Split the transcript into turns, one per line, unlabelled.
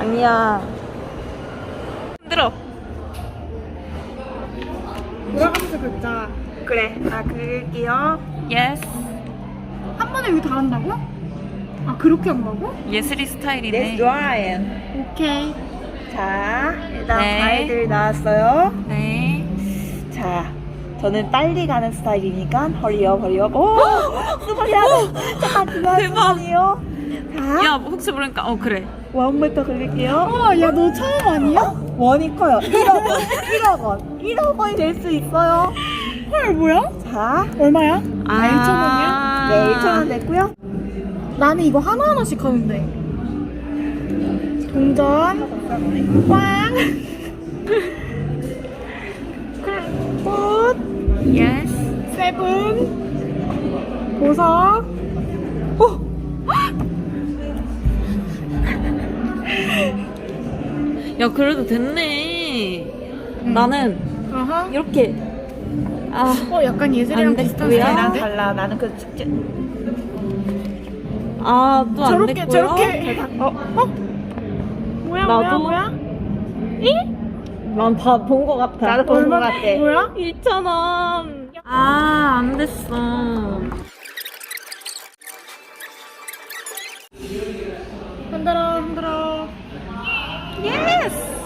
아니야. 힘들어.
돌아가면서 긁자.
그래. 아, 그릴게요. 예스.
한 번에 이거 다 한다고? 아 그렇게 한다고?
예슬이 스타일이네.
Let's Ryan.
오케이.
자, 일단
네.
과일들 나왔어요.
네.
자, 저는 빨리 가는 스타일이니까 허리업, 허리업. 오! 스물이야. 잠깐. 자,
야, 혹시 모르니까, 어, 그래.
원부터 그릴게요.
어, 야 너 처음 아니야?
원이 커요. 1억 원, 1억 원, 1억 원이 될 수 있어요.
헐 뭐야?
자,
얼마야?
아,
네, 1,000원 됐고요.
나는 이거 하나 하나씩 하는데. 동전. 꽝. 꽃.
예스.
세븐. 보석.
야, 그래도 됐네. 나는
아하.
이렇게. 아,
어 약간 예슬이랑. 비슷한
뭐야?
나랑
스타일인데?
달라. 나는 그 축제.
아, 또 안
저렇게
됐고요.
저렇게. 어? 어? 뭐야 뭐야
나도.
뭐야?
난본거 같아.
나도 본것
얼마-
같아.
뭐야?
2,000원. 아, 안 됐어.
흔들어 흔들어.
Yes!